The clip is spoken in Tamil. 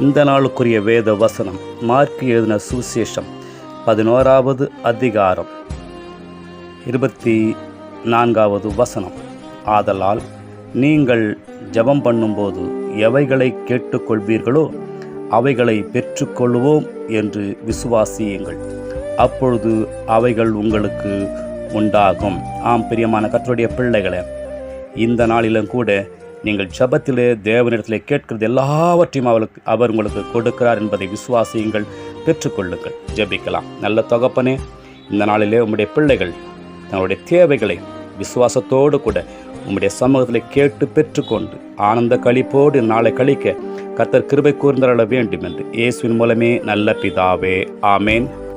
இந்த நாளுக்குரிய வேத வசனம் மார்க் எழுதின சுவிசேஷம் பதினோராவது அதிகாரம். இருபத்தி நான்காவது வசனம். ஆதலால் நீங்கள் ஜெபம் பண்ணும்போது எவைகளை கேட்டுக்கொள்வீர்களோ அவைகளை பெற்றுக்கொள்வோம் என்று விசுவாசியுங்கள். அப்பொழுது அவைகள் உங்களுக்கு உண்டாகும். ஆம் பிரியமான கற்றுடைய பிள்ளைகளே இந்த நாளிலும் கூட நீங்கள் ஜெபத்திலே தேவனிடத்திலே கேட்கிறது எல்லாவற்றையும் அவளுக்கு அவர் உங்களுக்கு கொடுக்கிறார் என்பதை விசுவாசியுங்கள் பெற்றுக்கொள்ளுங்கள் ஜெபிக்கலாம். நல்ல தொகப்பனே இந்த நாளிலே உம்முடைய பிள்ளைகள் தங்களுடைய தேவைகளை விசுவாசத்தோடு கூட உம்முடைய சமூகத்தில் கேட்டு பெற்றுக்கொண்டு ஆனந்த களிப்போடு நாளை கழிக்க கத்தர் கிருபை கூர்ந்தரள வேண்டும் என்று இயேசுவின் மூலமே நல்ல பிதாவே. ஆமேன்.